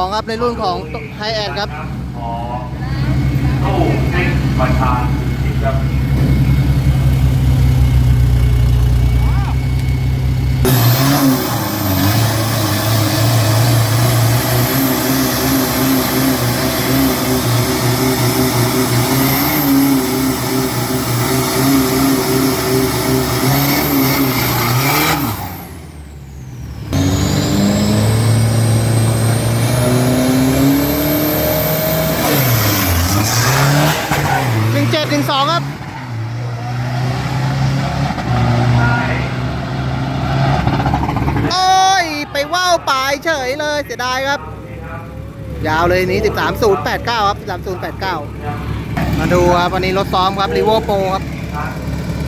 สองครับในรุ่นของไฮแอนครับของตู้ซิ่งประธานครับ หนึ่งเจ็ดหนึ่งสองครับ โอ้ย ไปว่าวปลายเฉยเลยเสียดายครับ ยาวเลยนี้ 13089 ครับ 13089 มาดูครับ วันนี้รถซ้อมครับรีโวโปครับ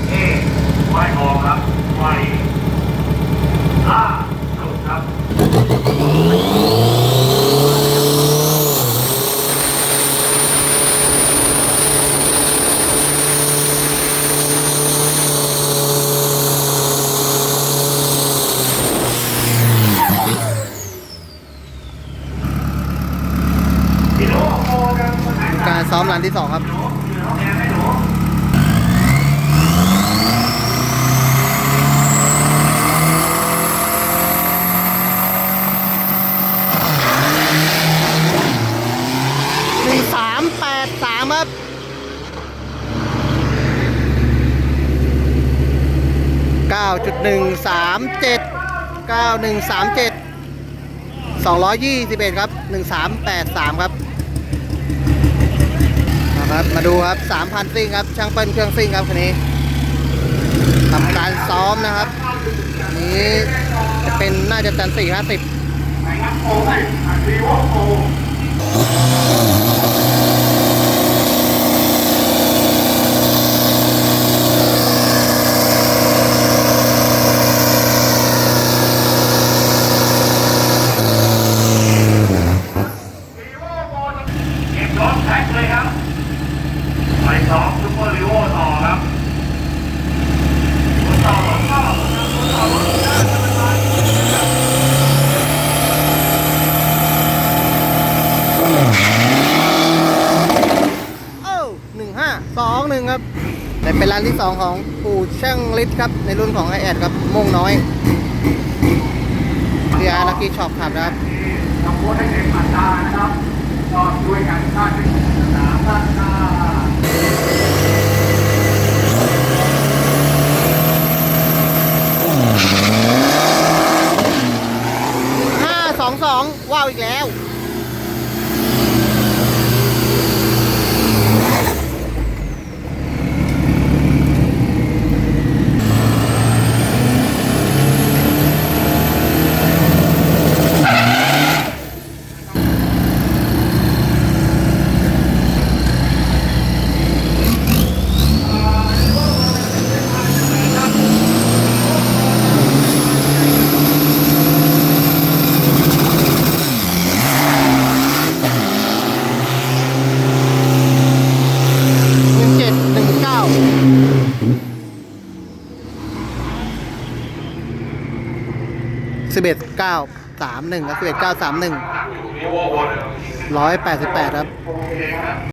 เอไฟออกครับไฟอ่าานที่2ครับหนึ่งสามแปดสามครับเก้าจุดหนึ่งสามเจ็ดเก้าหนึ่งสามเจ็ดสองร้อยยี่สิบเอ็ดครับหนึ่งสามแปดสามครับ ครับ มาดูครับสามพันซิ่งครับ ช่างเปิ้ลเครื่องซิ่งครับคันนี้ทำการซ้อมนะครับ นี้จะเป็นน่าจะตันสี่ห้าสิบ โอ้ยรีโวโอ เก็บรถแท็กเลยครับ ไป สองซุปเปอร์ลีโอต่อครับต่อรถต่อรถต่อรถต่อโอ้หนึ่งห้าสองหนึ่งครับ แต่เป็นร้านที่สองของปู่ช่างฤทธิ์ครับ ในรุ่นของไอแอดครับม่งน้อยพีอาร์ลักกี้ช็อปครับนะครับทำโพสให้เด็กปัตตานะครับก็ด้วยกันชาติสนามพัฒนา ห้า สองว้าวอีกแล้ว 11 9 3 1ครับ11 9 3 1 188 ครับ